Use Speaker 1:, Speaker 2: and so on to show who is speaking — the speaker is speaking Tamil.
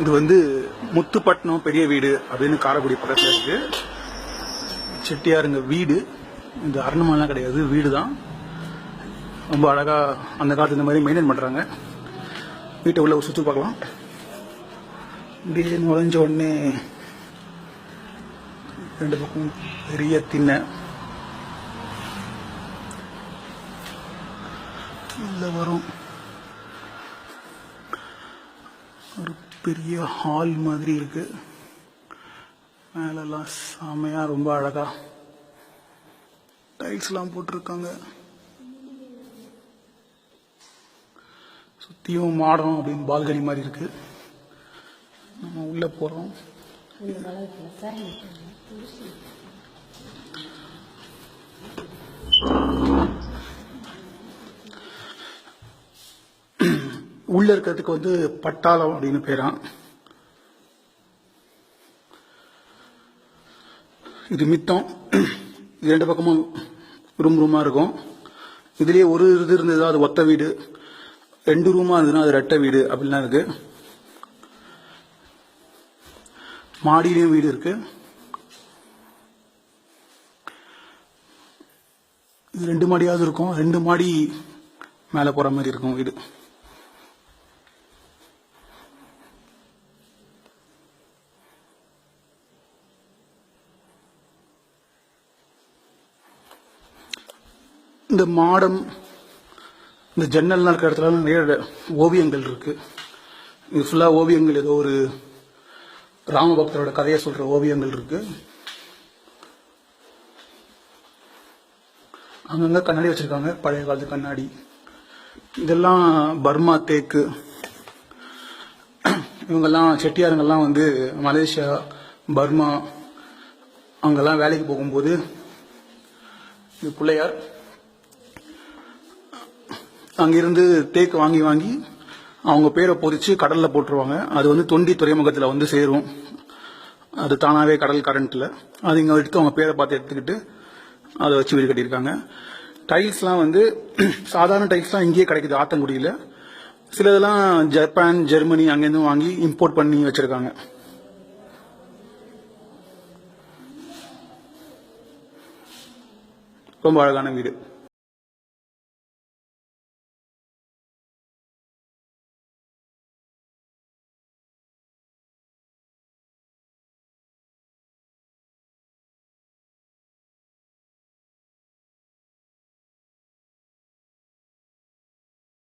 Speaker 1: இது வந்து முத்துப்பட்டினம் பெரிய வீடு அப்படின்னு காரைக்குடி பக்கத்தில் இருக்கு. செட்டியாருங்க வீடு. இந்த அரணமெல்லாம் கிடையாது. வீடு தான் ரொம்ப அழகாக அந்த காலத்து இந்த மாதிரி மெயின்டைன் பண்ணுறாங்க வீட்டை உள்ள சுற்றி பார்க்கலாம். இப்படியே நுழைஞ்ச உடனே ரெண்டு பக்கம் பெரிய திண்ணை. உள்ள வரும். ஒரு பெரிய ஹால் மாதிரி இருக்கு. மேலெல்லாம் செமையா ரொம்ப அழகா டைல்ஸ்லாம் போட்டிருக்காங்க. சுத்தியும் மாடம் அப்படின்னு பால்கனி மாதிரி இருக்கு. நம்ம உள்ள போறோம். உள்ள இருக்கிறதுக்கு வந்து பட்டாளம் அப்படின்னு பேரான் இது மித்தம். இது ரெண்டு பக்கமும் ரூம் ரூமா இருக்கும். இதுலயே ஒரு இது இருந்தது அது ஒத்த வீடு ரெண்டு ரூமா இருந்ததுன்னா அது ரெட்டை வீடு அப்படிலாம் இருக்கு. மாடியிலையும் வீடு இருக்கு. இது ரெண்டு மாடியாவது இருக்கும். ரெண்டு மாடி மேல போற மாதிரி இருக்கும் வீடு. இந்த மாடம் இந்த ஜன்னல்லாம் இருக்கிற இடத்துல நிறைய ஓவியங்கள் இருக்கு. இது ஃபுல்லா ஓவியங்கள் ஏதோ ஒரு ராமபக்தரோட கதையை சொல்ற ஓவியங்கள் இருக்கு. அங்கங்க கண்ணாடி வச்சிருக்காங்க பழைய காலத்து கண்ணாடி. இதெல்லாம் பர்மா தேக்கு. இவங்கெல்லாம் செட்டியாருங்கெல்லாம் வந்து மலேசியா பர்மா அங்கெல்லாம் வேலைக்கு போகும்போது இது பிள்ளையார் அங்கிருந்து தேக்கு வாங்கி வாங்கி அவங்க பேரை பொறிச்சு கடல்ல போட்டுருவாங்க. அது வந்து தொண்டி துறைமுகத்தில் வந்து சேரும். அது தானாகவே கடல் கரண்ட்டில் அது இங்கே எடுத்து அவங்க பேரை பார்த்து எடுத்துக்கிட்டு அதை வச்சு வீடு கட்டியிருக்காங்க. டைல்ஸ்லாம் வந்து சாதாரண டைல்ஸ்லாம் இங்கேயே கிடைக்குது ஆத்தங்குடியில். சிலதெல்லாம் ஜப்பான் ஜெர்மனி அங்கேருந்து வாங்கி இம்போர்ட் பண்ணி வச்சுருக்காங்க. ரொம்ப அழகான வீடு.